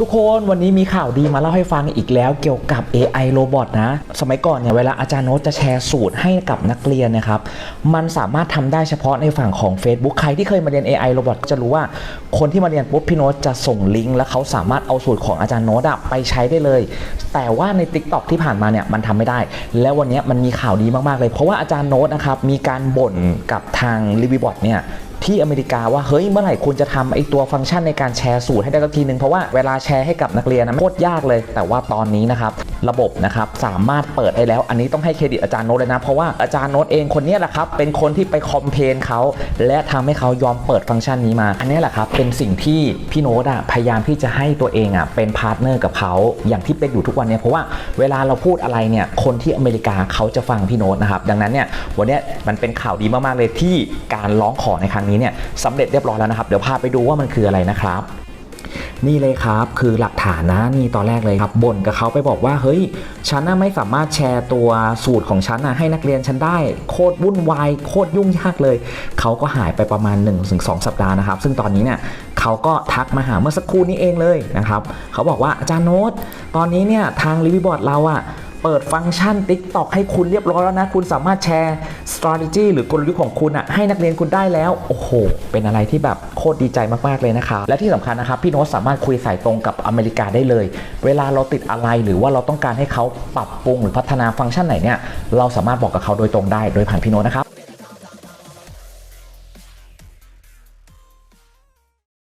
ทุกคนวันนี้มีข่าวดีมาเล่าให้ฟังอีกแล้วเกี่ยวกับ AI โรบอทนะ สมัยก่อนเนี่ยเวลาอาจารย์โน้ตจะแชร์สูตรให้กับนักเรียนนะครับ มันสามารถทำได้เฉพาะในฝั่งของ Facebook ใครที่เคยมาเรียน AI โรบอทจะรู้ว่าคนที่มาเรียนปุ๊บพี่โน้ตจะส่งลิงก์แล้วเขาสามารถเอาสูตรของอาจารย์โน้ตไปใช้ได้เลย แต่ว่าใน TikTok ที่ผ่านมาเนี่ยมันทำไม่ได้ แล้ววันนี้มันมีข่าวดีมากๆเลย เพราะว่าอาจารย์โน้ตนะครับมีการบ่นกับทาง r e v i b o t เนี่ย ที่อเมริกาว่าเฮ้ยเมื่อไหร่คุณจะทำไอตัวฟังก์ชันในการแชร์สูตรให้ได้สักทีนึงเพราะว่าเวลาแชร์ให้กับนักเรียนนะโคตรยากเลย แต่ว่าตอนนี้นะครับ ระบบนะครับสามารถเปิดได้แล้ว อันนี้ต้องให้เครดิตอาจารย์โน้ตเลยนะ เพราะว่าอาจารย์โน้ตเองคนนี้แหละครับ เป็นคนที่ไปคอมเพลนเขาและทำให้เขายอมเปิดฟังก์ชันนี้มา อันนี้แหละครับเป็นสิ่งที่พี่โน้ตอะพยายามที่จะให้ตัวเองอะเป็นพาร์ทเนอร์กับเขาอย่างที่เป็นอยู่ทุกวันเนี้เพราะว่าเวลาเราพูดอะไรเนี่ยคนที่อเมริกาเขาจะฟังพี่โน้ตนะครับดังนั้นเนี่ยวันเนี้ยมันเป็นข่าวดีมากๆเลยที่การร้องขอในครั้งนี้เนี่ยสำเร็จเรียบร้อยแล้วนะครับ เดี๋ยวพาไปดูว่ามันคืออะไรนะครับ นี่เลยครับคือหลักฐานนะนี่ตอนแรกเลยครับบ่นกับเขาไปบอกว่าเฮ้ยฉันน่ะไม่สามารถแชร์ตัวสูตรของฉันน่ะให้นักเรียนฉันได้โคตรวุ่นวายโคตรยุ่งยากเลย เขาก็หายไปประมาณ 1-2 สัปดาห์นะครับ ซึ่งตอนนี้เนี่ยเขาก็ทักมาหาเมื่อสักครู่นี้เองเลยนะครับเขาบอกว่าอาจารย์โน้ตตอนนี้เนี่ยทางรีวิบอร์ดเราอะ เปิดฟังก์ชัน TikTok ให้คุณเรียบร้อยแล้วนะ คุณสามารถแชร์ strategy หรือกลยุทธ์ของคุณอะให้นักเรียนคุณได้แล้ว โอ้โห เป็นอะไรที่แบบโคตรดีใจมากๆเลยนะครับ และที่สำคัญนะครับ พี่โน้ตสามารถคุยสายตรงกับอเมริกาได้เลย เวลาเราติดอะไรหรือว่าเราต้องการให้เขาปรับปรุงหรือพัฒนาฟังก์ชันไหนเนี่ย เราสามารถบอกกับเขาโดยตรงได้โดยผ่านพี่โน้ตนะครับ